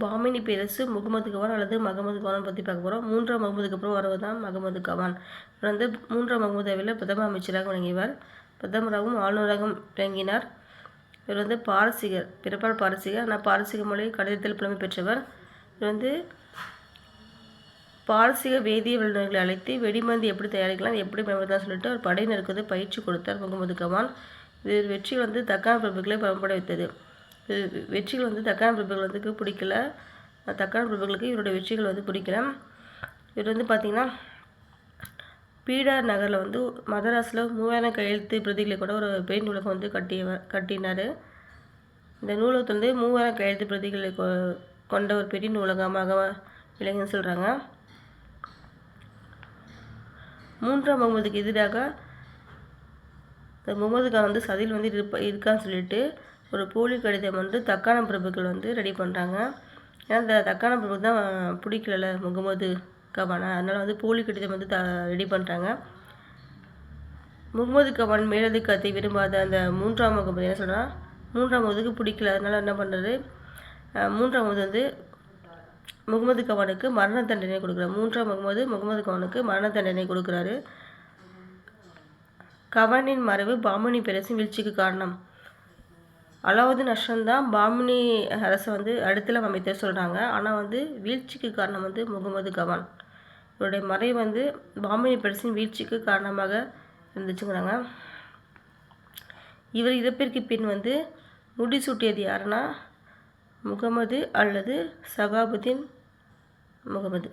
பாமினி பேரரசு முகமது கவான் அல்லது மகமது கவான் பற்றி பார்க்க போகிறோம் மூன்றாம் முகமதுக்கு அப்புறம் வரவர் தான் மகமது கவான். இவர் வந்து மூன்றாம் மகமதாவில் பிரதம அமைச்சராக விளங்கியவர். பிரதமராகவும் ஆளுநராகவும் விளங்கினார். இவர் வந்து பாரசீகர் பிறப்பால் பாரசீகர் ஆனால் பாரசீக மொழி கடிதத்தில் புலமை பெற்றவர். இவர் வந்து பாரசீக வேதிய வல்லுநர்களை அழைத்து வெடிமருந்து எப்படி தயாரிக்கலாம் எப்படி பயன்படுத்தலாம் சொல்லிட்டு அவர் படையினருக்கு வந்து பயிற்சி கொடுத்தார் முகமது கவான். இது வெற்றி வந்து தக்கான பிரபுக்களை பயன்பட வைத்தது வெற்றிகள் வந்து தக்கான பிரபுகள் வந்து பிடிக்கல தக்கான பிரபுகளுக்கு இவருடைய வெற்றிகள் வந்து பிடிக்கல. இவர் வந்து பார்த்திங்கன்னா பீடார் நகரில் வந்து மதராஸில் மூவாயிரம் கையெழுத்து பிரதிகளை கூட ஒரு பெண் நூலகம் வந்து கட்டியவர் கட்டினார். இந்த நூலகத்தில் வந்து மூவாயிரம் கையெழுத்து பிரதிகளை கொ- கொண்ட ஒரு பெரிய நூலகமாக விளங்குன்னு சொல்கிறாங்க மூன்றாம் முகமதுக்கு எதிராக முகமது கான் வந்து சதியில் வந்து இருப்ப இருக்கான்னு சொல்லிட்டு ஒரு போலி கடிதம் வந்து தக்கான பிரபுக்கள் வந்து ரெடி பண்ணுறாங்க ஏன்னா இந்த தக்கான பிரபு தான் பிடிக்கல முகமது கவானை. அதனால் வந்து போலி கடிதம் வந்து த ரெடி பண்ணுறாங்க முகமது கபான் மேலதிக்கத்தை விரும்பாத அந்த மூன்றாம் முகமது என்ன சொல்கிறான் மூன்றாம் முகமதுக்கு பிடிக்கல அதனால் என்ன பண்ணுறது மூன்றாம் முகமது வந்து முகமது கவானுக்கு மரண தண்டனை கொடுக்குறாரு மூன்றாம் முகமது முகமது கவானுக்கு மரண தண்டனை கொடுக்குறாரு. கவனின் மறைவு பாமனி பேரரசின் வீழ்ச்சிக்கு காரணம். அலாவுதீன் அஷ்ரம் தான் பாமினி அரசை வந்து அடுத்தல அமைத்த சொல்கிறாங்க ஆனால் வந்து வீழ்ச்சிக்கு காரணம் வந்து முகமது கவான். இவருடைய மறை வந்து பாமினி பரிசின் வீழ்ச்சிக்கு காரணமாக இருந்துச்சுங்கிறாங்க. இவர் இறப்பிற்கு பின் வந்து முடிசூட்டியது யாருன்னா முகமது அல்லது சகாபுதீன் முகமது.